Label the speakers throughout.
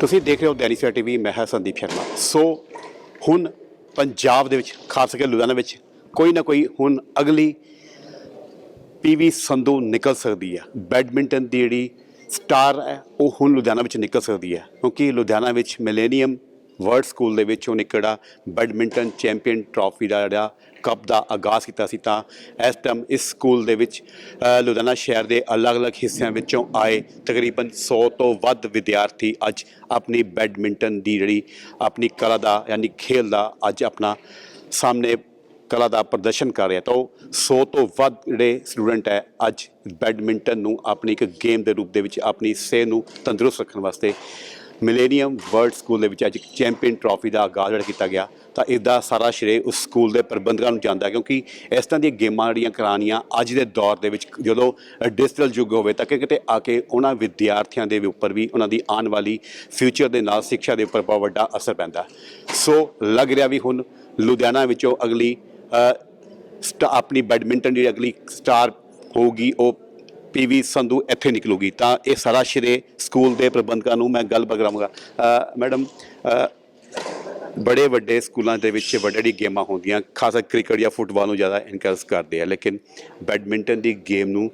Speaker 1: ਤੁਸੀਂ ਦੇਖ ਰਹੇ ਹੋ ਦੈਨਿਕ ਸਵੇਰਾ ਟੀਵੀ, ਮੈਂ ਹਾਂ ਸੰਦੀਪ ਸ਼ਰਮਾ। ਸੋ ਹੁਣ ਪੰਜਾਬ ਦੇ ਵਿੱਚ, ਖਾਸ ਕਰਕੇ ਲੁਧਿਆਣਾ ਵਿੱਚ, ਕੋਈ ਨਾ ਕੋਈ ਹੁਣ ਅਗਲੀ ਪੀਵੀ ਸੰਧੂ ਨਿਕਲ ਸਕਦੀ ਹੈ ਬੈਡਮਿੰਟਨ ਦੀ ਜਿਹੜੀ ਸਟਾਰ ਹੈ, ਉਹ ਹੁਣ ਲੁਧਿਆਣਾ ਵਿੱਚ ਨਿਕਲ ਸਕਦੀ ਹੈ ਕਿਉਂਕਿ ਲੁਧਿਆਣਾ ਵਿੱਚ ਮਿਲੇਨੀਅਮ ਵਰਲਡ ਸਕੂਲ ਦੇ ਵਿੱਚ ਉਹਨੇ ਕਿਹੜਾ ਬੈਡਮਿੰਟਨ ਚੈਂਪੀਅਨ ਟਰਾਫੀ ਦਾ ਜਿਹੜਾ ਕੱਪ ਦਾ ਆਗਾਜ਼ ਕੀਤਾ ਸੀ ਤਾਂ ਇਸ ਟਾਈਮ ਇਸ ਸਕੂਲ ਦੇ ਵਿੱਚ ਲੁਧਿਆਣਾ ਸ਼ਹਿਰ ਦੇ ਅਲੱਗ-ਅਲੱਗ ਹਿੱਸਿਆਂ ਵਿੱਚੋਂ ਆਏ ਤਕਰੀਬਨ 100 ਤੋਂ ਵੱਧ ਵਿਦਿਆਰਥੀ ਅੱਜ ਆਪਣੀ ਬੈਡਮਿੰਟਨ ਦੀ ਜਿਹੜੀ ਆਪਣੀ ਕਲਾ ਦਾ ਯਾਨੀ ਖੇਲ ਦਾ ਅੱਜ ਆਪਣਾ ਸਾਹਮਣੇ ਕਲਾ ਦਾ ਪ੍ਰਦਰਸ਼ਨ ਕਰ ਰਿਹਾ। ਤਾਂ ਉਹ 100 ਤੋਂ ਵੱਧ ਜਿਹੜੇ ਸਟੂਡੈਂਟ ਹੈ, ਅੱਜ ਬੈਡਮਿੰਟਨ ਨੂੰ ਆਪਣੀ ਇੱਕ ਗੇਮ ਦੇ ਰੂਪ ਦੇ ਵਿੱਚ ਆਪਣੀ ਸਿਹਤ ਨੂੰ ਤੰਦਰੁਸਤ ਰੱਖਣ ਵਾਸਤੇ ਮਿਲੇਨੀਅਮ ਵਰਲਡ ਸਕੂਲ ਦੇ ਵਿੱਚ ਅੱਜ ਚੈਂਪੀਅਨ ਟਰਾਫੀ ਦਾ ਆਗਾਜ਼ ਜਿਹੜਾ ਕੀਤਾ ਗਿਆ। ਤਾਂ ਇਸ ਦਾ ਸਾਰਾ ਸ਼੍ਰੇ ਉਸ ਸਕੂਲ ਦੇ ਪ੍ਰਬੰਧਕਾਂ ਨੂੰ ਜਾਂਦਾ ਕਿਉਂਕਿ ਇਸ ਤਰ੍ਹਾਂ ਦੀਆਂ ਗੇਮਾਂ ਜਿਹੜੀਆਂ ਕਰਾਉਣੀਆਂ ਅੱਜ ਦੇ ਦੌਰ ਦੇ ਵਿੱਚ ਜਦੋਂ ਡਿਜੀਟਲ ਯੁੱਗ ਹੋਵੇ ਤਾਂ ਕਿ ਕਿਤੇ ਆ ਕੇ ਉਹਨਾਂ ਵਿਦਿਆਰਥੀਆਂ ਦੇ ਉੱਪਰ ਵੀ ਉਹਨਾਂ ਦੀ ਆਉਣ ਵਾਲੀ ਫਿਊਚਰ ਦੇ ਨਾਲ ਸਿੱਖਿਆ ਦੇ ਉੱਪਰ ਬਹੁਤ ਵੱਡਾ ਅਸਰ ਪੈਂਦਾ। ਸੋ ਲੱਗ ਰਿਹਾ ਵੀ ਹੁਣ ਲੁਧਿਆਣਾ ਵਿੱਚੋਂ ਅਗਲੀ ਸਟਾ ਆਪਣੀ ਬੈਡਮਿੰਟਨ ਦੀ ਅਗਲੀ ਸਟਾਰ ਹੋਊਗੀ, ਉਹ ਪੀਵੀ ਸੰਧੂ ਇੱਥੇ ਨਿਕਲੂਗੀ, ਤਾਂ ਇਹ ਸਾਰਾ ਸ਼੍ਰੇ ਸਕੂਲ ਦੇ ਪ੍ਰਬੰਧਕਾਂ ਨੂੰ ਮੈਂ ਗੱਲ ਬਗਰਾਵਾਂਗਾ। ਮੈਡਮ ਬੜੇ ਵੱਡੇ ਸਕੂਲਾਂ ਦੇ ਵਿੱਚ ਵੱਡੀ ਵੱਡੀ ਗੇਮਾਂ ਹੁੰਦੀਆਂ, ਖਾਸ ਕਰ ਕ੍ਰਿਕਟ ਜਾਂ ਫੁੱਟਬਾਲ ਨੂੰ ਜ਼ਿਆਦਾ ਇਨਕਰੇਜ ਕਰਦੇ ਆ, ਲੇਕਿਨ ਬੈਡਮਿੰਟਨ ਦੀ ਗੇਮ ਨੂੰ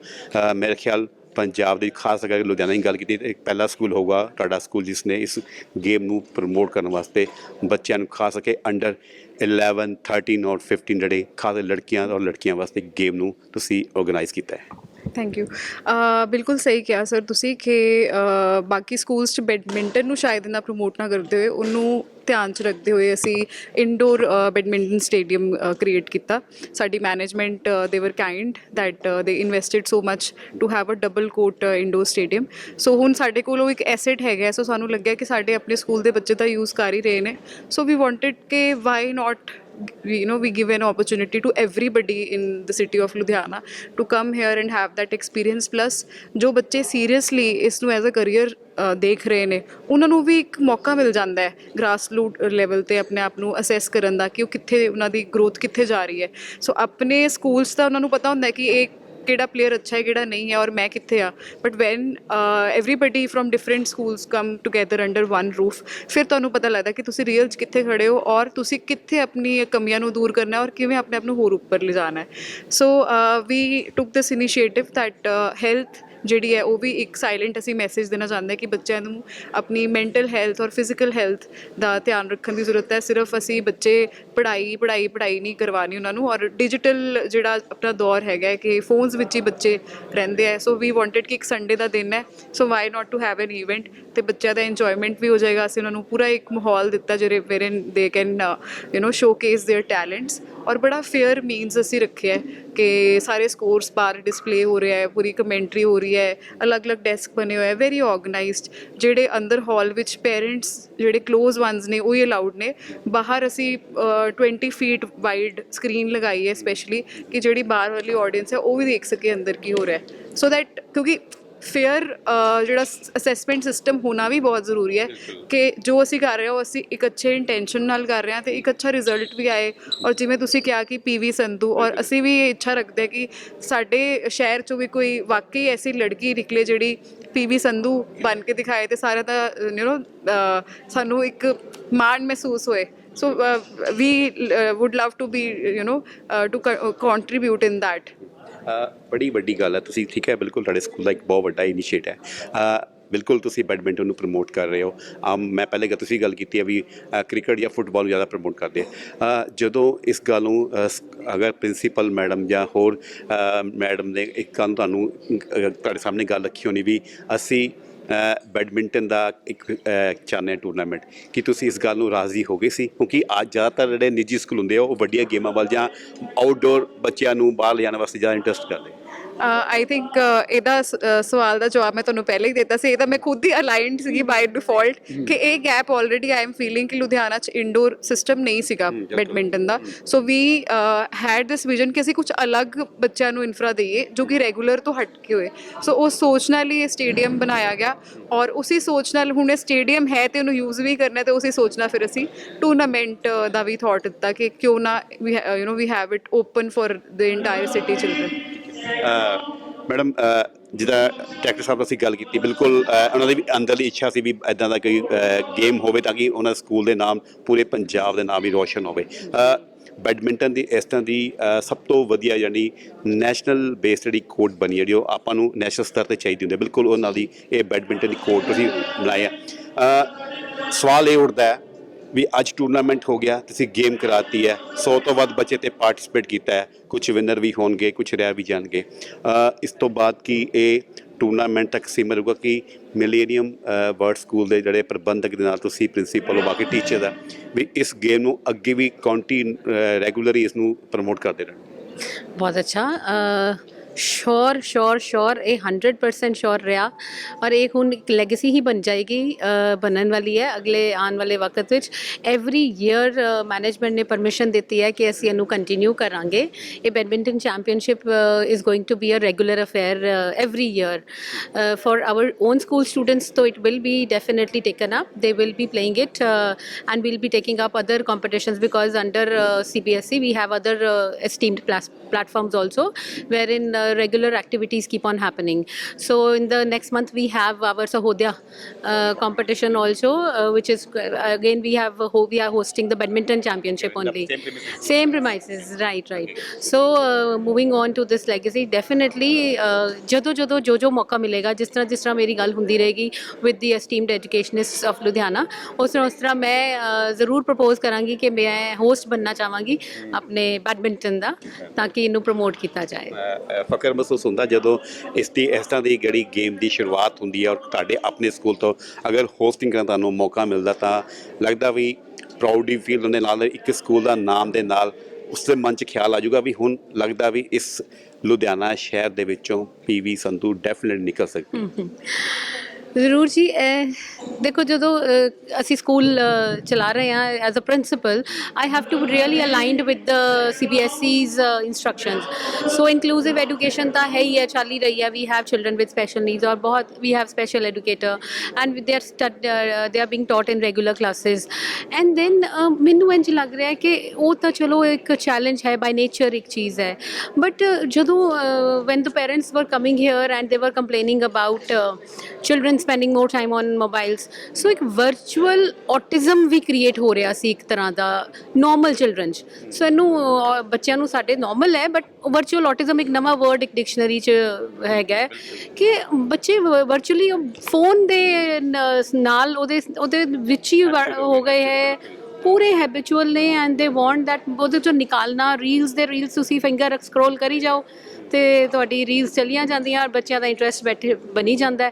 Speaker 1: ਮੇਰੇ ਖਿਆਲ ਪੰਜਾਬ ਦੇ, ਖਾਸ ਕਰਕੇ ਲੁਧਿਆਣਾ ਦੀ ਗੱਲ ਕੀਤੀ ਤੇ ਇੱਕ ਪਹਿਲਾ ਸਕੂਲ ਹੋਊਗਾ ਤੁਹਾਡਾ ਸਕੂਲ ਜਿਸ ਨੇ ਇਸ ਗੇਮ ਨੂੰ ਪ੍ਰਮੋਟ ਕਰਨ ਵਾਸਤੇ ਬੱਚਿਆਂ ਨੂੰ ਖਾਸ ਕਰਕੇ ਅੰਡਰ 11 13 ਔਰ 15 ਜਿਹੜੇ ਖਾਸ ਲੜਕੀਆਂ ਔਰ ਲੜਕੀਆਂ ਵਾਸਤੇ ਗੇਮ ਨੂੰ ਤੁਸੀਂ ਆਰਗੇਨਾਈਜ਼ ਕੀਤਾ ਹੈ।
Speaker 2: ਥੈਂਕ ਯੂ uh, ਬਿਲਕੁਲ ਸਹੀ ਕਿਹਾ ਸਰ ਤੁਸੀਂ ਕਿ uh, ਬਾਕੀ ਸਕੂਲਸ 'ਚ ਬੈਡਮਿੰਟਨ ਨੂੰ ਸ਼ਾਇਦ ਨਾ ਪ੍ਰਮੋਟ ਨਾ ਕਰਦੇ ਹੋਏ, ਉਹਨੂੰ ਧਿਆਨ 'ਚ ਰੱਖਦੇ ਹੋਏ ਅਸੀਂ ਇਨਡੋਰ ਬੈਡਮਿੰਟਨ ਸਟੇਡੀਅਮ ਕ੍ਰੀਏਟ ਕੀਤਾ। ਸਾਡੀ ਮੈਨੇਜਮੈਂਟ ਦੇ were kind that they invested so much to have a double court indoor stadium so ਹੁਣ ਸਾਡੇ ਕੋਲ ਉਹ ਇੱਕ ਐਸੈਟ ਹੈਗਾ ਸੋ ਸਾਨੂੰ ਲੱਗਿਆ ਕਿ ਸਾਡੇ ਆਪਣੇ ਸਕੂਲ ਦੇ ਬੱਚੇ ਤਾਂ ਯੂਜ਼ ਕਰ ਹੀ ਰਹੇ ਨੇ। ਸੋ ਵੀ ਵਾਂਟਡ ਕਿ why not you know, we give an opportunity to everybody in the city of ludhiana to come here and have that experience. Plus ਜੋ ਬੱਚੇ ਸੀਰੀਅਸਲੀ ਇਸ ਨੂੰ ਐਜ਼ ਅ ਕਰੀਅਰ ਦੇਖ ਰਹੇ ਨੇ ਉਹਨਾਂ ਨੂੰ ਵੀ ਇੱਕ ਮੌਕਾ ਮਿਲ ਜਾਂਦਾ ਹੈ ਗ੍ਰਾਸ ਰੂਟ ਲੈਵਲ ਤੇ ਆਪਣੇ ਆਪ ਨੂੰ ਅਸੈਸ ਕਰਨ ਦਾ ਕਿ ਉਹ ਕਿੱਥੇ ਉਹਨਾਂ ਦੀ ਗਰੋਥ ਕਿੱਥੇ ਜਾ ਰਹੀ ਹੈ ਸੋ ਆਪਣੇ ਸਕੂਲਸ ਦਾ ਉਹਨਾਂ ਨੂੰ ਪਤਾ ਹੁੰਦਾ ਹੈ ਕਿ ਇਹ ਕਿਹੜਾ ਪਲੇਅਰ ਅੱਛਾ ਹੈ, ਕਿਹੜਾ ਨਹੀਂ ਹੈ ਔਰ ਮੈਂ ਕਿੱਥੇ ਆ but when everybody from different schools come together under one roof ਫਿਰ ਤੁਹਾਨੂੰ ਪਤਾ ਲੱਗਦਾ ਕਿ ਤੁਸੀਂ ਰੀਅਲ 'ਚ ਕਿੱਥੇ ਖੜੇ ਹੋ ਔਰ ਤੁਸੀਂ ਕਿੱਥੇ ਆਪਣੀ ਕਮੀਆਂ ਨੂੰ ਦੂਰ ਕਰਨਾ ਔਰ ਕਿਵੇਂ ਆਪਣੇ ਆਪ ਨੂੰ ਹੋਰ ਉੱਪਰ ਲਿਜਾਣਾ ਹੈ। So we took this initiative that health ਜਿਹੜੀ ਹੈ ਉਹ ਵੀ ਇੱਕ ਸਾਇਲੈਂਟ ਅਸੀਂ ਮੈਸੇਜ ਦੇਣਾ ਚਾਹੁੰਦੇ ਹਾਂ ਕਿ ਬੱਚਿਆਂ ਨੂੰ ਆਪਣੀ ਮੈਂਟਲ ਹੈਲਥ ਔਰ ਫਿਜ਼ੀਕਲ ਹੈਲਥ ਦਾ ਧਿਆਨ ਰੱਖਣ ਦੀ ਜ਼ਰੂਰਤ ਹੈ ਸਿਰਫ ਅਸੀਂ ਬੱਚੇ ਪੜ੍ਹਾਈ ਪੜ੍ਹਾਈ ਪੜ੍ਹਾਈ ਨਹੀਂ ਕਰਵਾਣੀ ਉਹਨਾਂ ਨੂੰ ਔਰ ਡਿਜੀਟਲ ਜਿਹੜਾ ਆਪਣਾ ਦੌਰ ਹੈਗਾ ਹੈ ਕਿ ਫੋਨਸ ਵਿੱਚ ਹੀ ਬੱਚੇ ਰਹਿੰਦੇ ਆ ਸੋ ਵੀ ਵਾਂਟਡ ਕਿ ਇੱਕ ਸੰਡੇ ਦਾ ਦਿਨ ਹੈ so why not to have an event ਤੇ ਬੱਚਿਆਂ ਦਾ ਇੰਜੋਇਮੈਂਟ ਵੀ ਹੋ ਜਾਏਗਾ ਅਸੀਂ ਉਹਨਾਂ ਨੂੰ ਪੂਰਾ ਇੱਕ ਮਾਹੌਲ ਦਿੱਤਾ ਜਿਹੜੇ ਵੇਰਨ ਦੇ can you know showcase their talents ਔਰ ਬੜਾ ਫੇਅਰ ਮੀਨਸ ਅਸੀਂ ਰੱਖਿਆ ਕਿ ਸਾਰੇ ਸਕੋਰਸ ਬਾਰ ਡਿਸਪਲੇ ਹੋ ਰਿਹਾ ਹੈ, ਪੂਰੀ ਕਮੈਂਟਰੀ ਹੋ ਰਹੀ ਹੈ, ਅਲੱਗ-ਅਲੱਗ ਡੈਸਕ ਬਣੇ ਹੋਏ ਹੈ ਵੈਰੀ ਆਰਗੇਨਾਈਜ਼ਡ ਜਿਹੜੇ ਅੰਦਰ ਹਾਲ ਵਿੱਚ ਪੇਰੈਂਟਸ ਜਿਹੜੇ ক্লোਜ਼ ਵਨਸ ਨੇ ਉਹ ਹੀ ਅਲਾਉਡ ਨੇ। ਬਾਹਰ ਅਸੀਂ 20 ਫੀਟ ਵਾਈਡ ਸਕਰੀਨ ਲਗਾਈ ਹੈ ਸਪੈਸ਼ਲੀ ਕਿ ਜਿਹੜੀ ਬਾਹਰ ਵਾਲੀ ਆਡੀਅנס ਹੈ ਉਹ ਵੀ ਦੇਖ ਸਕੇ ਅੰਦਰ ਕੀ ਹੋ ਰਿਹਾ ਹੈ। ਸੋ ਦੈਟ ਕਿਉਂਕਿ ਫੇਅਰ ਜਿਹੜਾ ਅਸੈਸਮੈਂਟ ਸਿਸਟਮ ਹੋਣਾ ਵੀ ਬਹੁਤ ਜ਼ਰੂਰੀ ਹੈ ਕਿ ਜੋ ਅਸੀਂ ਕਰ ਰਹੇ ਹਾਂ ਉਹ ਅਸੀਂ ਇੱਕ ਅੱਛੇ ਇੰਟੈਂਸ਼ਨ ਨਾਲ ਕਰ ਰਹੇ ਹਾਂ ਤੇ ਇੱਕ ਅੱਛਾ ਰਿਜ਼ਲਟ ਵੀ ਆਏ। ਔਰ ਜਿਵੇਂ ਤੁਸੀਂ ਕਿਹਾ ਕਿ ਪੀਵੀ ਸੰਧੂ ਔਰ ਅਸੀਂ ਵੀ ਇਹ ਇੱਛਾ ਰੱਖਦੇ ਹਾਂ ਕਿ ਸਾਡੇ ਸ਼ਹਿਰ ਚੋਂ ਵੀ ਕੋਈ ਵਾਕਈ ਐਸੀ ਲੜਕੀ ਨਿਕਲੇ ਜਿਹੜੀ ਪੀਵੀ ਸੰਧੂ ਬਣ ਕੇ ਦਿਖਾਏ ਤੇ ਸਾਰਿਆਂ ਦਾ ਯੂ ਨੋ ਸਾਨੂੰ ਇੱਕ ਮਾਣ ਮਹਿਸੂਸ ਹੋਏ। So we we love to be you know to know in
Speaker 1: to ਬੜੀ ਵੱਡੀ ਗੱਲ ਹੈ। ਤੁਸੀਂ ਠੀਕ ਹੈ, ਬਿਲਕੁਲ ਤੁਹਾਡੇ ਸਕੂਲ ਦਾ ਇੱਕ ਬਹੁਤ ਵੱਡਾ ਇਨੀਸ਼ੀਏਟ ਹੈ। ਬਿਲਕੁਲ ਤੁਸੀਂ ਬੈਡਮਿੰਟਨ ਨੂੰ ਪ੍ਰਮੋਟ ਕਰ ਰਹੇ ਹੋ। ਆਮ, ਮੈਂ ਪਹਿਲੇ ਗੱਲ ਤੁਸੀਂ ਗੱਲ ਕੀਤੀ ਹੈ ਵੀ ਕ੍ਰਿਕਟ ਜਾਂ ਫੁੱਟਬਾਲ ਨੂੰ ਜ਼ਿਆਦਾ ਪ੍ਰਮੋਟ ਕਰਦੇ ਆ ਜਦੋਂ ਇਸ ਗੱਲ ਨੂੰ ਅਗਰ ਪ੍ਰਿੰਸੀਪਲ ਮੈਡਮ ਜਾਂ ਹੋਰ ਮੈਡਮ ਨੇ ਇੱਕ ਗੱਲ ਤੁਹਾਨੂੰ ਤੁਹਾਡੇ ਸਾਹਮਣੇ ਗੱਲ ਰੱਖੀ ਹੋਣੀ ਵੀ ਅਸੀਂ ਬੈਡਮਿੰਟਨ ਦਾ ਇੱਕ ਅ, ਚਾਹੁੰਦੇ ਹਾਂ ਟੂਰਨਾਮੈਂਟ ਕੀ ਤੁਸੀਂ ਇਸ ਗੱਲ ਨੂੰ ਰਾਜ਼ੀ ਹੋ ਗਏ ਸੀ? ਕਿਉਂਕਿ ਅੱਜ ਜ਼ਿਆਦਾਤਰ ਜਿਹੜੇ ਨਿੱਜੀ ਸਕੂਲ ਹੁੰਦੇ ਆ ਉਹ ਵੱਡੀਆਂ ਗੇਮਾਂ ਵੱਲ ਜਾਂ ਆਊਟਡੋਰ ਬੱਚਿਆਂ ਨੂੰ ਬਾਹਰ ਲਿਜਾਣ ਵਾਸਤੇ ਜ਼ਿਆਦਾ ਇੰਟਰਸਟ ਕਰਦੇ Uh,
Speaker 2: ਆਈ ਥਿੰਕ uh, ਇਹਦਾ ਸ- uh, ਸਵਾਲ ਦਾ ਜਵਾਬ ਮੈਂ ਤੁਹਾਨੂੰ ਪਹਿਲੇ ਹੀ ਦਿੱਤਾ ਸੀ। ਇਹ ਤਾਂ ਮੈਂ ਖੁਦ ਹੀ ਅਲਾਈਨਡ ਸੀਗੀ ਬਾਈ ਡਿਫਾਲਟ ਕਿ ਇਹ gap already I am feeling ਕਿ ਲੁਧਿਆਣਾ ਚ ਇਨਡੋਰ ਸਿਸਟਮ ਨਹੀਂ ਸੀਗਾ badminton the. So we had this vision ਕਿ ਅਸੀਂ ਕੁਝ ਅਲੱਗ ਬੱਚਿਆਂ ਨੂੰ ਇਨਫਰਾ ਦਈਏ ਜੋ ਕਿ ਰੈਗੂਲਰ ਤੋਂ ਹਟ ਕੇ ਹੋਏ। ਸੋ ਉਹ ਸੋਚ ਨਾਲ ਹੀ ਇਹ ਸਟੇਡੀਅਮ ਬਣਾਇਆ ਗਿਆ ਔਰ ਉਸੇ ਸੋਚ ਨਾਲ ਹੁਣ ਇਹ ਸਟੇਡੀਅਮ ਹੈ ਤੇ ਉਹਨੂੰ ਯੂਜ਼ ਵੀ ਕਰਨਾ ਹੈ ਤੇ ਉਸੇ ਸੋਚ ਨਾਲ ਫਿਰ ਅਸੀਂ ਟੂਰਨਾਮੈਂਟ ਦਾ ਵੀ ਥੋਟ ਦਿੱਤਾ ਕਿ ਕਿਉਂ ਨਾ we you know we have it open for the entire city
Speaker 1: children madam uh, ਜਿਹਦਾ ਡਾਇਰੈਕਟਰ ਸਾਹਿਬ ਨਾਲ ਅਸੀਂ ਗੱਲ ਕੀਤੀ ਬਿਲਕੁਲ ਉਹਨਾਂ ਦੀ ਵੀ ਅੰਦਰਲੀ ਇੱਛਾ ਸੀ ਵੀ ਇਦਾਂ ਦਾ ਕੋਈ ਗੇਮ ਹੋਵੇ ਤਾਂ ਕਿ ਉਹਨਾਂ ਸਕੂਲ ਦੇ ਨਾਮ ਪੂਰੇ ਪੰਜਾਬ ਦੇ ਨਾਮ ਹੀ ਰੋਸ਼ਨ ਹੋਵੇ। ਬੈਡਮਿੰਟਨ ਦੀ ਇਸ ਤਰ੍ਹਾਂ ਦੀ ਸਭ ਤੋਂ ਵਧੀਆ ਯਾਨੀ ਨੈਸ਼ਨਲ ਬੇਸਡ ਜਿਹੜੀ ਕੋਰਟ ਬਣੀ ਹੈ ਜਿਹੜੀ ਉਹ ਆਪਾਂ ਨੂੰ ਨੈਸ਼ਨਲ ਸਤਰ ਤੇ ਚਾਹੀਦੀ ਹੁੰਦੀ ਬਿਲਕੁਲ ਉਹਨਾਂ ਦੀ ਇਹ ਬੈਡਮਿੰਟਨ ਦੀ ਕੋਰਟ ਤੁਸੀਂ ਬਣਾਈ ਹੈ। ਸਵਾਲ ਇਹ ਉੱਠਦਾ ਹੈ ਵੀ ਅੱਜ ਟੂਰਨਾਮੈਂਟ ਹੋ ਗਿਆ, ਤੁਸੀਂ ਗੇਮ ਕਰਾਤੀ ਹੈ 100 ਤੋਂ ਵੱਧ ਬੱਚੇ ਤੇ ਪਾਰਟਿਸਿਪੇਟ ਕੀਤਾ ਹੈ ਕੁਝ ਵਿਨਰ ਵੀ ਹੋਣਗੇ ਕੁਝ ਰਹਿ ਵੀ ਜਾਣਗੇ। ਇਸ ਤੋਂ ਬਾਅਦ ਕੀ ਇਹ ਟੂਰਨਾਮੈਂਟ ਤੱਕ ਸੀਮਿਤ ਰਹੂਗਾ ਕਿ ਮਿਲੇਨੀਅਮ ਵਰਡ ਸਕੂਲ ਦੇ ਜਿਹੜੇ ਪ੍ਰਬੰਧਕ ਦੇ ਨਾਲ ਤੁਸੀਂ ਪ੍ਰਿੰਸੀਪਲ ਹੋ, ਬਾਕੀ ਟੀਚਰ ਦਾ, ਵੀ ਇਸ ਗੇਮ ਨੂੰ ਅੱਗੇ ਵੀ ਕਾਉਂਟੀ ਰੈਗੂਲਰੀ ਇਸ ਨੂੰ ਪ੍ਰਮੋਟ ਕਰਦੇ ਰਹਿਣ।
Speaker 3: ਬਹੁਤ ਅੱਛਾ। ਸ਼ੋਰ ਸ਼ੋਰ ਸ਼ੋਰ ਇਹ 100% ਸ਼ੋਰ ਰਿਹਾ ਔਰ ਇਹ ਹੁਣ ਇੱਕ ਲੈਗੇਸੀ ਹੀ ਬਣ ਜਾਏਗੀ ਬਣਨ ਵਾਲੀ ਹੈ ਅਗਲੇ ਆਉਣ ਵਾਲੇ ਵਕਤ ਵਿੱਚ ਐਵਰੀ ਈਅਰ ਮੈਨੇਜਮੈਂਟ ਨੇ ਪਰਮਿਸ਼ਨ ਦਿੱਤੀ ਹੈ ਕਿ ਅਸੀਂ ਇਹਨੂੰ ਕੰਟੀਨਿਊ ਕਰਾਂਗੇ ਇਹ badminton championship is going to be a regular affair every year for our own school students ਤੋਂ it will be definitely taken up they will be playing it and will be taking up other competitions because under CBSE we have other esteemed platforms also where in uh, regular activities keep on happening so in the next month we have our sahodya uh, competition also uh, which is uh, again we have we are hosting the badminton championship only same premises right right so uh, moving on to this legacy definitely uh, ਜਦੋਂ ਜਦੋਂ ਜੋ ਜੋ ਮੌਕਾ ਮਿਲੇਗਾ ਜਿਸ ਤਰ੍ਹਾਂ ਜਿਸ ਤਰ੍ਹਾਂ ਮੇਰੀ ਗੱਲ ਹੁੰਦੀ ਰਹੇਗੀ with the esteemed educationist of Ludhiana ਉਸ ਤਰ੍ਹਾਂ ਉਸ ਤਰ੍ਹਾਂ ਮੈਂ ਜ਼ਰੂਰ ਪ੍ਰਪੋਜ਼ ਕਰਾਂਗੀ ਕਿ ਮੈਂ ਹੋਸਟ ਬੰਨਣਾ ਚਾਹਾਂਗੀ ਆਪਣੇ ਬੈਡਮਿੰਟਨ ਦਾ ਤਾਂ ਕਿ ਇਹਨੂੰ ਪ੍ਰਮੋਟ ਕੀਤਾ ਜਾਏ
Speaker 1: ਫਕਰ ਮਹਿਸੂਸ ਹੁੰਦਾ ਜਦੋਂ ਇਸ ਦੀ ਇਸ ਤਰ੍ਹਾਂ ਦੀ ਜਿਹੜੀ ਗੇਮ ਦੀ ਸ਼ੁਰੂਆਤ ਹੁੰਦੀ ਹੈ ਔਰ ਤੁਹਾਡੇ ਆਪਣੇ ਸਕੂਲ ਤੋਂ ਅਗਰ ਹੋਸਟਿੰਗ ਕਰਨ ਦਾ ਤੁਹਾਨੂੰ ਮੌਕਾ ਮਿਲਦਾ ਤਾਂ ਲੱਗਦਾ ਵੀ ਪ੍ਰਾਊਡੀ ਫੀਲ ਹੁੰਦੇ ਨਾਲ ਇੱਕ ਸਕੂਲ ਦਾ ਨਾਮ ਦੇ ਨਾਲ ਉਸ ਦੇ ਮਨ 'ਚ ਖਿਆਲ ਆ ਜਾਊਗਾ ਵੀ ਹੁਣ ਲੱਗਦਾ ਵੀ ਇਸ ਲੁਧਿਆਣਾ ਸ਼ਹਿਰ ਦੇ ਵਿੱਚੋਂ ਪੀਵੀ ਸੰਧੂ ਡੈਫੀਨਿਟਲੀ ਨਿਕਲ ਸਕਦੀ
Speaker 3: ਜ਼ਰੂਰ ਜੀ ਦੇਖੋ ਜਦੋਂ ਅਸੀਂ ਸਕੂਲ ਚਲਾ ਰਹੇ ਹਾਂ as a principal I have to really aligned with the CBSE's instructions so inclusive education ਤਾਂ ਹੈ ਹੀ ਹੈ, ਚੱਲ ਹੀ ਰਹੀ ਹੈ we have children with special needs ਔਰ ਬਹੁਤ we have special educator and they are they are being taught in regular classes and then ਮੈਨੂੰ ਇੰਜ ਲੱਗ ਰਿਹਾ ਹੈ ਕਿ ਉਹ ਤਾਂ ਚਲੋ ਇੱਕ ਚੈਲੰਜ ਹੈ ਬਾਈ ਨੇਚਰ ਇੱਕ ਚੀਜ਼ ਹੈ. ਬਟ ਜਦੋਂ when the parents were coming here and they were complaining about children's spending more time on mobiles so ਇੱਕ ਵਰਚੁਅਲ ਆਟਿਜ਼ਮ ਵੀ ਕ੍ਰੀਏਟ ਹੋ ਰਿਹਾ ਸੀ ਇੱਕ ਤਰ੍ਹਾਂ ਦਾ ਨਾਰਮਲ ਚਿਲड्रन 'ਚ ਸੋ ਇਹਨੂੰ ਬੱਚਿਆਂ ਨੂੰ ਸਾਡੇ ਨਾਰਮਲ ਹੈ ਬਟ ਵਰਚੁਅਲ ਆਟਿਜ਼ਮ ਇੱਕ ਨਵਾਂ ਵਰਡ ਇੱਕ ਡਿਕਸ਼ਨਰੀ 'ਚ ਹੈਗਾ ਕਿ ਬੱਚੇ ਵਰਚੁਅਲੀ ਫੋਨ ਦੇ ਨਾਲ ਉਹਦੇ ਉਹਦੇ ਵਿੱਚ ਹੀ ਹੋ ਗਏ ਹੈ ਪੂਰੇ ਹੈਬਿਚੁਅਲ ਨੇ ਐਂਡ ਦੇ ਵਾਂਟ ਦੈਟ ਉਹਦੇ ਚੋਂ ਨਿਕਾਲਣਾ ਰੀਲਸ ਦੇ ਰੀਲਸ ਤੁਸੀਂ ਫਿੰਗਰ ਸਕਰੋਲ ਕਰੀ ਜਾਓ ਤੇ ਤੁਹਾਡੀ ਰੀਲਸ ਚਲੀਆਂ ਜਾਂਦੀਆਂ ਔਰ ਬੱਚਿਆਂ ਦਾ ਇੰਟਰਸਟ ਬੈਠੇ ਬਣੀ ਜਾਂਦਾ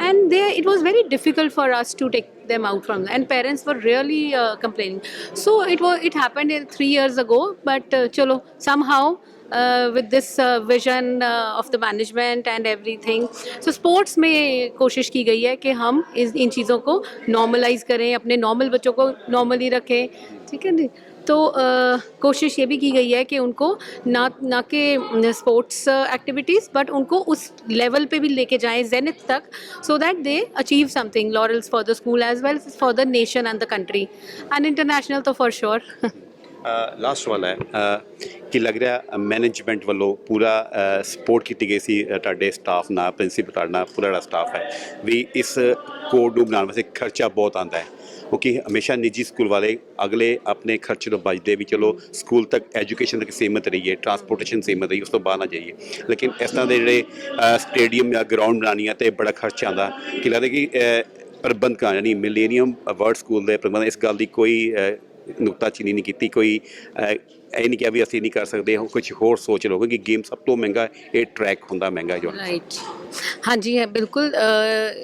Speaker 3: and they it was very difficult for us to take them out from and parents were really uh, complaining so it was it happened in 3 years ago but uh, chalo somehow uh, with this uh, vision uh, of the management and everything so sports में कोशिश की गई है कि हम इस इन चीज़ों को normalize करें अपने normal बच्चों को normally रखें ठीक है जी तो आ, कोशिश ये भी की गई है कि उनको ना ना के स्पोर्ट्स एक्टिविटीज़ बट उनको उस लेवल पे भी लेके जाएँ जेनिथ तक so that they achieve something laurels for the school as well for the nation and the country and international तो फॉर श्योर
Speaker 1: लास्ट वन है ਕੀ ਲੱਗ ਰਿਹਾ ਮੈਨੇਜਮੈਂਟ ਵੱਲੋਂ ਪੂਰਾ ਸਪੋਰਟ ਕੀਤੀ ਗਈ ਸੀ ਤੁਹਾਡੇ ਸਟਾਫ ਨਾਲ ਪ੍ਰਿੰਸੀਪਲ ਤੁਹਾਡੇ ਨਾਲ, ਪੂਰਾ ਜਿਹੜਾ ਸਟਾਫ ਹੈ, ਵੀ ਇਸ ਕੋਡ ਨੂੰ ਬਣਾਉਣ ਵਾਸਤੇ ਖਰਚਾ ਬਹੁਤ ਆਉਂਦਾ ਹੈ। ਕਿਉਂਕਿ ਹਮੇਸ਼ਾ ਨਿੱਜੀ ਸਕੂਲ ਵਾਲੇ ਅਗਲੇ ਆਪਣੇ ਖਰਚੇ ਤੋਂ ਬਚਦੇ ਵੀ ਚਲੋ, ਸਕੂਲ ਤੱਕ ਐਜੂਕੇਸ਼ਨ ਤੱਕ ਸੀਮਿਤ ਰਹੀਏ ਟਰਾਂਸਪੋਰਟੇਸ਼ਨ ਸੀਮਿਤ ਰਹੀ ਉਸ ਤੋਂ ਬਾਅਦ ਨਾ ਜਾਈਏ। ਲੇਕਿਨ ਇਸ ਤਰ੍ਹਾਂ ਦੇ ਜਿਹੜੇ ਸਟੇਡੀਅਮ ਜਾਂ ਗਰਾਊਂਡ ਬਣਾਉਣੀਆਂ ਤੇ ਬੜਾ ਖਰਚਾ ਆਉਂਦਾ। ਕੀ ਲੱਗਦਾ ਕਿ ਪ੍ਰਬੰਧਕਾਂ, ਯਾਨੀ ਮਿਲੇਨੀਅਮ ਵਰਡ ਸਕੂਲ ਦੇ ਪ੍ਰਬੰਧ ਇਸ ਗੱਲ ਦੀ ਕੋਈ ਨੁਕਤਾਚੀਨੀ ਨਹੀਂ ਕੀਤੀ, ਕੋਈ ਇਹ ਨਹੀਂ ਕਿਹਾ ਵੀ ਅਸੀਂ ਨਹੀਂ ਕਰ ਸਕਦੇ ਹੁਣ ਕੁਝ ਹੋਰ ਸੋਚ ਲਓਗੇ ਕਿ ਗੇਮ ਸਭ ਤੋਂ ਮਹਿੰਗਾ ਇਹ ਟਰੈਕ ਹੁੰਦਾ ਮਹਿੰਗਾ ਜੋ
Speaker 3: ਰਾਈਟ ਹਾਂਜੀ ਹੈ ਬਿਲਕੁਲ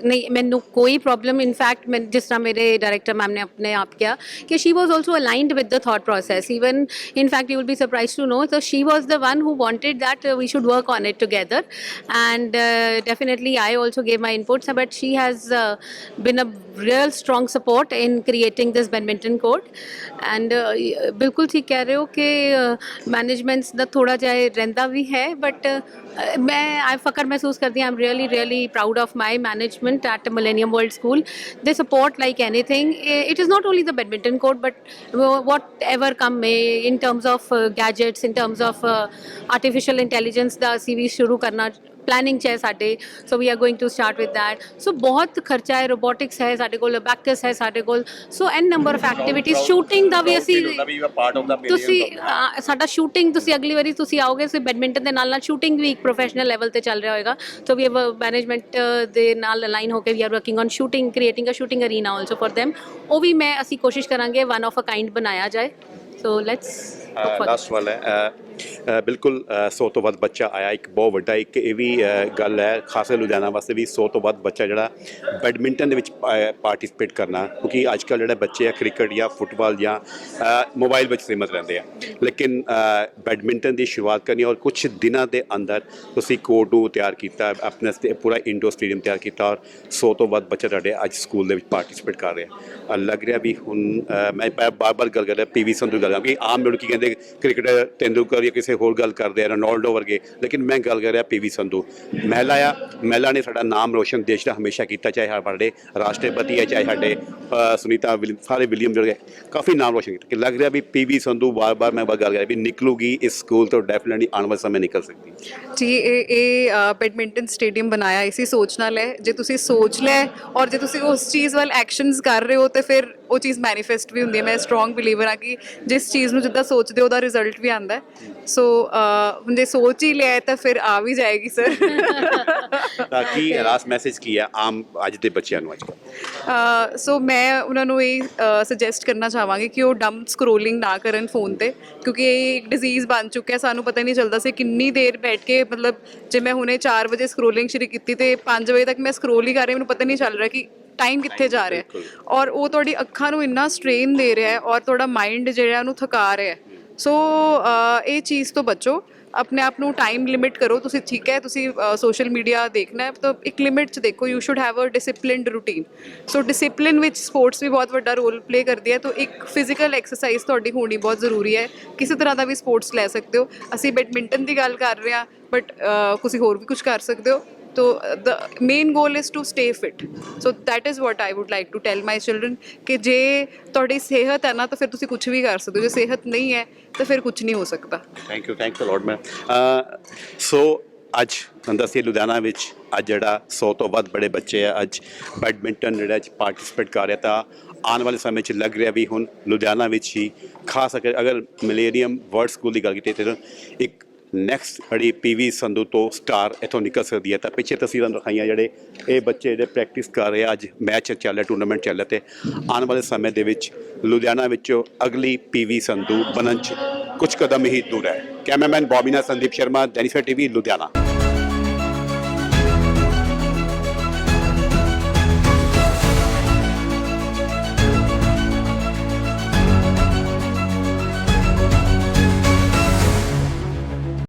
Speaker 3: ਨਹੀਂ ਮੈਨੂੰ ਕੋਈ ਪ੍ਰੋਬਲਮ ਇਨਫੈਕਟ ਮੈਂ ਜਿਸ ਤਰ੍ਹਾਂ ਮੇਰੇ ਡਾਇਰੈਕਟਰ ਮੈਮ ਨੇ ਆਪਣੇ ਆਪ ਕਿਹਾ ਕਿ she was also aligned with the thought process even in fact you will be surprised to know so she was the one who wanted that we should work on it together and definitely I also gave my inputs but she has been a real strong support in creating this badminton court and ਬਿਲਕੁਲ ਠੀਕ ਕਹਿ ਰਹੇ ਹੋ ਕਿ ਮੈਨੇਜਮੈਂਟਸ ਦਾ ਥੋੜਾ ਜਿਹਾ ਇਹ ਰਹਿੰਦਾ ਵੀ ਹੈ ਬਟ ਮੈਂ ਆਈ ਫਕਰ ਮਹਿਸੂਸ ਕਰਦੀ ਹਾਂ am really really proud of my management at Millennium World School ਦੇ support like anything it is not only the badminton court but whatever come may in terms of uh, gadgets in terms of uh, artificial intelligence ਦਾ ਅਸੀਂ ਵੀ ਸ਼ੁਰੂ ਕਰਨਾ planning ਚ ਹੈ ਸਾਡੇ। So we are going to start with that so ਬਹੁਤ ਖਰਚਾ ਹੈ ਰੋਬੋਟਿਕਸ ਹੈ ਸਾਡੇ ਕੋਲ ਅਬੈਕਸ ਹੈ ਸਾਡੇ ਕੋਲ। So an number of activities shooting ਦਾ ਵੀ ਅਸੀਂ ਤੁਸੀਂ ਸਾਡਾ ਸ਼ੂਟਿੰਗ ਤੁਸੀਂ ਅਗਲੀ ਵਾਰੀ ਤੁਸੀਂ ਆਓਗੇ ਸੋ ਬੈਡਮਿੰਟਨ ਦੇ ਨਾਲ ਨਾਲ ਸ਼ੂਟਿੰਗ ਵੀ ਇੱਕ ਪ੍ਰੋਫੈਸ਼ਨਲ ਲੈਵਲ ਤੇ ਚੱਲ ਰਿਹਾ ਹੋਏਗਾ। ਸੋ ਵੀ ਮੈਨੇਜਮੈਂਟ ਦੇ ਨਾਲ ਅਲਾਈਨ ਹੋ ਕੇ we are working on shooting creating a shooting arena also for them ਉਹ ਵੀ ਮੈਂ ਅਸੀਂ ਕੋਸ਼ਿਸ਼ ਕਰਾਂਗੇ ਵਨ ਆਫ ਅ ਕਾਈਂਡ ਬਣਾਇਆ ਜਾਏ। ਸੋ ਲੈਟਸ
Speaker 1: ਲਾਸਟ ਸਵਾਲ ਹੈ। ਬਿਲਕੁਲ 100 ਤੋਂ ਵੱਧ ਬੱਚਾ ਆਇਆ। ਇੱਕ ਬਹੁਤ ਵੱਡਾ ਇੱਕ ਇਹ ਵੀ ਗੱਲ ਹੈ ਖਾਸ ਲੁਧਿਆਣਾ ਵਾਸਤੇ ਵੀ 100 ਤੋਂ ਵੱਧ ਬੱਚਾ ਜਿਹੜਾ ਬੈਡਮਿੰਟਨ ਦੇ ਵਿੱਚ ਪਾਰਟਿਸਿਪੇਟ ਕਰਨਾ। ਕਿਉਂਕਿ ਅੱਜ ਕੱਲ੍ਹ ਜਿਹੜੇ ਬੱਚੇ ਆ ਕ੍ਰਿਕਟ ਜਾਂ ਫੁੱਟਬਾਲ ਜਾਂ ਮੋਬਾਈਲ ਵਿੱਚ ਸੀਮਤ ਰਹਿੰਦੇ ਆ। ਲੇਕਿਨ ਬੈਡਮਿੰਟਨ ਦੀ ਸ਼ੁਰੂਆਤ ਕਰਨੀ ਔਰ ਕੁਝ ਦਿਨਾਂ ਦੇ ਅੰਦਰ ਤੁਸੀਂ ਕੋਰਟ ਨੂੰ ਤਿਆਰ ਕੀਤਾ ਆਪਣੇ ਪੂਰਾ ਇੰਡੋਰ ਸਟੇਡੀਅਮ ਤਿਆਰ ਕੀਤਾ ਔਰ 100 ਤੋਂ ਵੱਧ ਬੱਚੇ ਤੁਹਾਡੇ ਅੱਜ ਸਕੂਲ ਦੇ ਵਿੱਚ ਪਾਰਟਿਸਿਪੇਟ ਕਰ ਰਹੇ ਆ। ਲੱਗ ਰਿਹਾ ਵੀ ਹੁਣ ਮੈਂ ਬਾਰ-ਬਾਰ ਗੱਲ ਕਰ ਰਿਹਾ ਪੀਵੀ ਸੰਧੂ ਗੱਲ ਕਿ ਆਮ ਲੋਕ ਕੀ ਕਹਿੰਦੇ ਕ੍ਰਿਕਟਰ ਤੇਂਦੁਲਕਰ ਜਾਂ ਕਿਸੇ ਹੋਰ ਗੱਲ ਕਰਦੇ ਆ, ਰੋਨਾਲਡੋ ਵਰਗੇ। ਲੇਕਿਨ ਮੈਂ ਗੱਲ ਕਰ ਰਿਹਾ ਪੀਵੀ ਸੰਧੂ। ਮਹਿਲਾ ਆ, ਮਹਿਲਾ ਨੇ ਸਾਡਾ ਨਾਮ ਰੋਸ਼ਨ ਦੇਸ਼ ਦਾ ਹਮੇਸ਼ਾ ਕੀਤਾ, ਚਾਹੇ ਸਾਡੇ ਰਾਸ਼ਟਰਪਤੀ ਹੈ ਚਾਹੇ ਸਾਡੇ ਸੁਨੀਤਾ ਸਾਰੇ ਵਿਲੀਅਮ ਜਿਹੜੇ ਕਾਫੀ ਨਾਮ ਰੋਸ਼ਨ ਕੀਤਾ। ਲੱਗ ਰਿਹਾ ਵੀ ਪੀਵੀ ਸੰਧੂ ਬਾਰ-ਬਾਰ ਮੈਂ ਗੱਲ ਕਰ ਰਿਹਾ ਵੀ ਨਿਕਲੂਗੀ, ਇਸ ਸਕੂਲ ਤੋਂ ਡੈਫੀਨਿਟਲੀ ਆਉਣ ਵਾਲੇ ਸਮੇਂ ਨਿਕਲ ਸਕਦੀ।
Speaker 2: ਜੀ, ਇਹ ਇਹ ਬੈਡਮਿੰਟਨ ਸਟੇਡੀਅਮ ਬਣਾਇਆ ਇਸੀ ਸੋਚ ਨਾਲ ਹੈ। ਜੇ ਤੁਸੀਂ ਸੋਚ ਲੈ ਔਰ ਜੇ ਤੁਸੀਂ ਉਸ ਚੀਜ਼ ਵੱਲ ਐਕਸ਼ਨਸ ਕਰ ਰਹੇ ਹੋ, ਤੇ ਫਿਰ ਉਹ ਚੀਜ਼ ਮੈਨੀਫੈਸਟ ਵੀ ਹੁੰਦੀ ਹੈ। ਮੈਂ ਸਟਰੋਂਗ ਬਿਲੀਵਰ ਹਾਂ ਕਿ ਜਿਸ ਚੀਜ਼ ਨੂੰ ਜਿੱਦਾਂ ਸੋਚ ਸੋਚਦੇ ਉਹਦਾ ਰਿਜ਼ਲਟ ਵੀ ਆਉਂਦਾ ਹੈ। ਸੋ ਜੇ ਸੋਚ ਹੀ ਲਿਆ ਤਾਂ ਫਿਰ ਆ ਵੀ ਜਾਏਗੀ ਸਰ
Speaker 1: ਤਾਂ ਕੀ ਲਾਸਟ ਮੈਸੇਜ ਕੀ ਹੈ ਆਮ ਅੱਜ ਦੇ ਬੱਚਿਆਂ ਨੂੰ ਅੱਜ?
Speaker 2: ਸੋ ਮੈਂ ਉਹਨਾਂ ਨੂੰ ਇਹ ਸੁਜੈਸਟ ਕਰਨਾ ਚਾਹਾਂਗੀ ਕਿ ਉਹ ਡਮ ਸਕਰੋਲਿੰਗ ਨਾ ਕਰਨ ਫੋਨ ਤੇ ਕਿਉਂਕਿ ਇਹ ਇੱਕ ਡਿਜ਼ੀਜ਼ ਬਣ ਚੁੱਕਿਆ ਸਾਨੂੰ ਪਤਾ ਨਹੀਂ ਚੱਲਦਾ ਸੀ ਕਿੰਨੀ ਦੇਰ ਬੈਠ ਕੇ ਮਤਲਬ ਜੇ ਮੈਂ ਹੁਣੇ 4 ਵਜੇ ਸਕਰੋਲਿੰਗ ਸ਼ੁਰੂ ਕੀਤੀ ਤੇ 5 ਵਜੇ ਤੱਕ ਮੈਂ ਸਕਰੋਲ ਹੀ ਕਰ ਰਹੀ ਮੈਨੂੰ ਪਤਾ ਨਹੀਂ ਚੱਲ ਰਿਹਾ ਕਿ ਟਾਈਮ ਕਿੱਥੇ ਜਾ ਰਿਹਾ। ਔਰ ਉਹ ਤੁਹਾਡੀ ਅੱਖਾਂ ਨੂੰ ਇੰਨਾ ਸਟ੍ਰੇਨ ਦੇ ਰਿਹਾ ਹੈ ਔਰ ਤੁਹਾਡਾ ਮਾਈਂਡ ਜਿਹੜਾ ਉਹਨੂੰ ਥਕਾ ਰਿਹਾ ਹੈ। ਸੋ ਇਹ ਚੀਜ਼ ਤੋਂ ਬਚੋ। ਆਪਣੇ ਆਪ ਨੂੰ ਟਾਈਮ ਲਿਮਿਟ ਕਰੋ। ਤੁਸੀਂ ਠੀਕ ਹੈ, ਤੁਸੀਂ ਸੋਸ਼ਲ ਮੀਡੀਆ ਦੇਖਣਾ ਹੈ। ਤਾਂ ਇੱਕ ਲਿਮਿਟ 'ਚ ਦੇਖੋ। You should have a disciplined routine so discipline ਵਿੱਚ ਸਪੋਰਟਸ ਵੀ ਬਹੁਤ ਵੱਡਾ ਰੋਲ ਪਲੇ ਕਰਦੀ ਹੈ। ਤਾਂ ਇੱਕ ਫਿਜ਼ੀਕਲ ਐਕਸਰਸਾਈਜ਼ ਤੁਹਾਡੀ ਹੋਣੀ ਬਹੁਤ ਜ਼ਰੂਰੀ ਹੈ। ਕਿਸੇ ਤਰ੍ਹਾਂ ਦਾ ਵੀ ਸਪੋਰਟਸ ਲੈ ਸਕਦੇ ਹੋ। ਅਸੀਂ ਬੈਡਮਿੰਟਨ ਦੀ ਗੱਲ ਕਰ ਰਹੇ ਹਾਂ ਬਟ ਤੁਸੀਂ ਹੋਰ ਵੀ ਕੁਝ ਕਰ ਸਕਦੇ ਹੋ। So uh, the main goal is to stay fit. So that is what I would like to tell my children ਕਿ ਜੇ ਤੁਹਾਡੀ ਸਿਹਤ ਹੈ ਨਾ ਤਾਂ ਫਿਰ ਤੁਸੀਂ ਕੁਝ ਵੀ ਕਰ ਸਕਦੇ ਹੋ ਜੇ ਸਿਹਤ ਨਹੀਂ ਹੈ ਤਾਂ ਫਿਰ ਕੁਝ ਨਹੀਂ ਹੋ ਸਕਦਾ
Speaker 1: thank you thank you lot ma'am so ਅੱਜ ਅੰਦਰਸੀ ਲੁਧਿਆਣਾ ਵਿੱਚ ਅੱਜ ਜਿਹੜਾ 100 ਤੋਂ ਵੱਧ ਬੜੇ ਬੱਚੇ ਆ ਅੱਜ ਬੈਡਮਿੰਟਨ ਜਿਹੜਾ ਚ ਪਾਰਟਿਸਿਪੇਟ ਕਰ ਰਿਹਾ ਤਾਂ ਆਉਣ ਵਾਲੇ ਸਮੇਂ 'ਚ ਲੱਗ ਰਿਹਾ ਵੀ ਹੁਣ ਲੁਧਿਆਣਾ ਵਿੱਚ ਹੀ ਖਾਸ ਕਰਕੇ ਅਗਰ ਮਿਲੇਨੀਅਮ ਵਰਡ ਸਕੂਲ ਦੀ ਗੱਲ ਕੀਤੀ ਤਾਂ ਇੱਕ ਨੈਕਸਟ ਜਿਹੜੀ ਪੀਵੀ ਸੰਧੂ ਤੋਂ ਸਟਾਰ ਇਥੋਂ ਨਿਕਲ ਸਕਦੀ ਹੈ। ਤਾਂ ਪਿੱਛੇ ਤਸਵੀਰਾਂ ਦਿਖਾਈਆਂ ਜਿਹੜੇ ਇਹ ਬੱਚੇ ਜਿਹੜੇ ਪ੍ਰੈਕਟਿਸ ਕਰ ਰਹੇ ਆ, ਅੱਜ ਮੈਚ ਚੱਲ ਰਿਹਾ ਟੂਰਨਾਮੈਂਟ ਚੱਲ ਰਿਹਾ ਤੇ ਆਉਣ ਵਾਲੇ ਸਮੇਂ ਦੇ ਵਿੱਚ ਲੁਧਿਆਣਾ ਵਿੱਚੋਂ ਅਗਲੀ ਪੀਵੀ ਸੰਧੂ ਬਣਨ 'ਚ ਕੁਝ ਕਦਮ ਹੀ ਦੂਰ ਹੈ। ਕੈਮਰਾਮੈਨ ਬੌਬੀਨਾ ਸੰਦੀਪ ਸ਼ਰਮਾ ਦੈਨਿਸਰ ਟੀਵੀ ਲੁਧਿਆਣਾ।